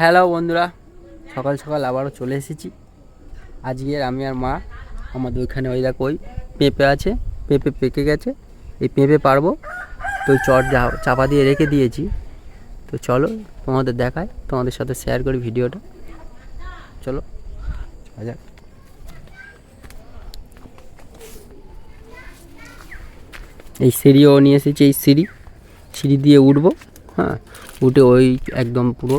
Hello বন্ধুরা, সকাল সকাল আবারও চলে এসেছি। আজকের আমি আর মা, আমাদের ওইখানে ওই দেখো ওই পেঁপে আছে, পেঁপে পেকে গেছে, এই পেঁপে পারব। তো ওই চট চাপা দিয়ে রেখে দিয়েছি। তো চলো তোমাদের দেখায় তোমাদের সাথে শেয়ার করি ভিডিওটা। চলো আচ্ছা এই সিঁড়িও নিয়ে এসেছি, এই সিঁড়ি। সিঁড়ি দিয়ে উঠবো হ্যাঁ উঠে ওই একদম পুরো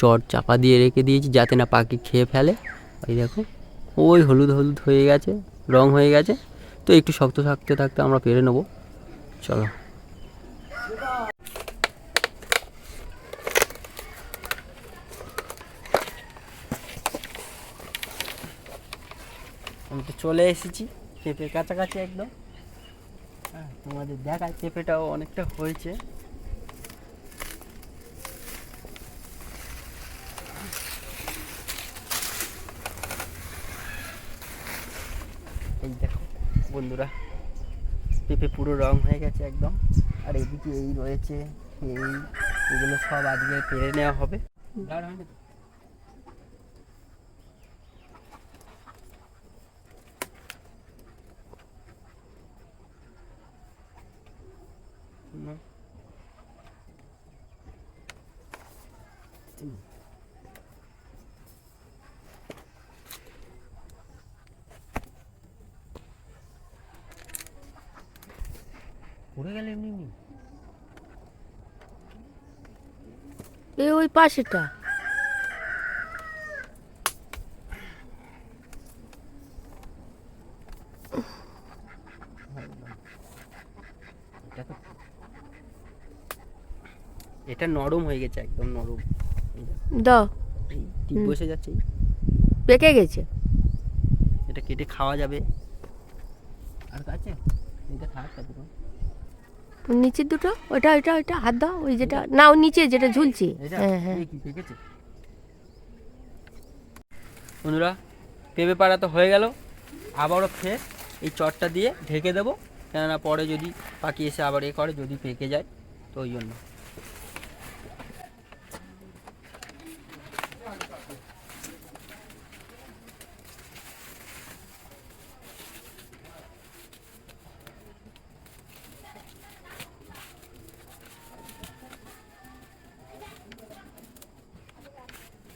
চট চাপা দিয়ে রেখে দিয়েছি যাতে না পাখি খেয়ে ফেলে। ওই দেখো, ওই হলুদ হলুদ হয়ে গেছে, রং হয়ে গেছে। তো একটু শক্ত থাকতে থাকতে আমরা পেরে নেব। চলো। আমি তো চলে এসেছি, পেঁপের কাছাকাছি একদম। হ্যাঁ তোমাদের দেখায় পেঁপেটাও অনেকটা হয়েছে। এই দেখো, বন্ধুরা, পেঁপে পুরো রং হয়ে গেছে একদম। আর এদিকে এই রয়েছে, এই, এগুলো সব আজকে পেরে নেওয়া হবে। না পড়ে গেলে এমনি এমনি। এই ওই পাশেটা। এটা নরম হয়ে গেছে একদম নরম। দাও। বসে যাচ্ছে। পেকে গেছে। এটা কেটে খাওয়া যাবে। আর কাছে? এটা থাক নিচের দুটো ওইটা ওইটা ওইটা হাত দাও ওই যেটা না ওই নিচে যেটা ঝুলছে। হ্যাঁ হ্যাঁ। বন্ধুরা পেঁপে পাড়া তো হয়ে গেল। আবারও ফের এই চটটা দিয়ে ঢেকে দেবো। কেননা পরে যদি পাখি এসে আবার এ করে যদি পেকে যায় তো ওই জন্য।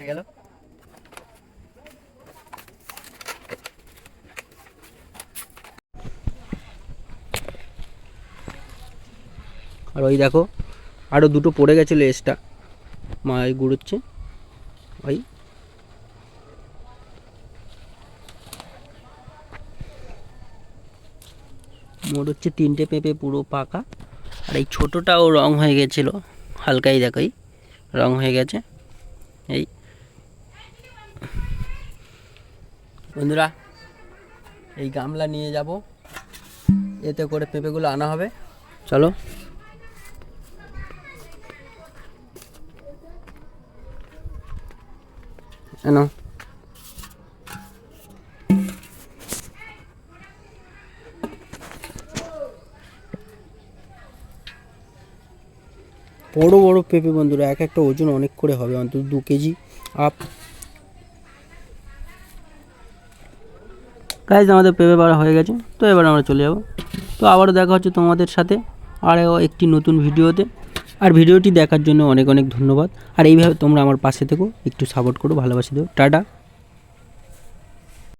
হয়ে গেল। আর ওই দেখো আরও দুটো পড়ে গেছে লেজটা। মা এই গুড়োচ্ছে। ওই। মোট হচ্ছে তিনটে পেঁপে পুরো পাকা। আর এই ছোটোটাও রং হয়ে গেছিল। হালকাই দেখোই রং হয়ে গেছে। এই। বন্ধুরা, এই গামলা নিয়ে যাব। এতে করে পেঁপেগুলো আনা হবে। চলো। এনো বড় বড় পেঁপে বন্ধুরা, এক একটা ওজন অনেক করে হবে, অন্তত দু কেজি আপ গাইজ আমাদের পেপে পাড়া হয়ে গেছে। তো এবার আমরা চলে যাব। তো আবারও দেখা হচ্ছে তোমাদের সাথে আরও একটি নতুন ভিডিওতে। আর ভিডিওটি দেখার জন্য অনেক অনেক ধন্যবাদ। আর এইভাবে তোমরা আমার পাশে থেকো। একটু সাপোর্ট করো, ভালোবাসে দেবো টাটা।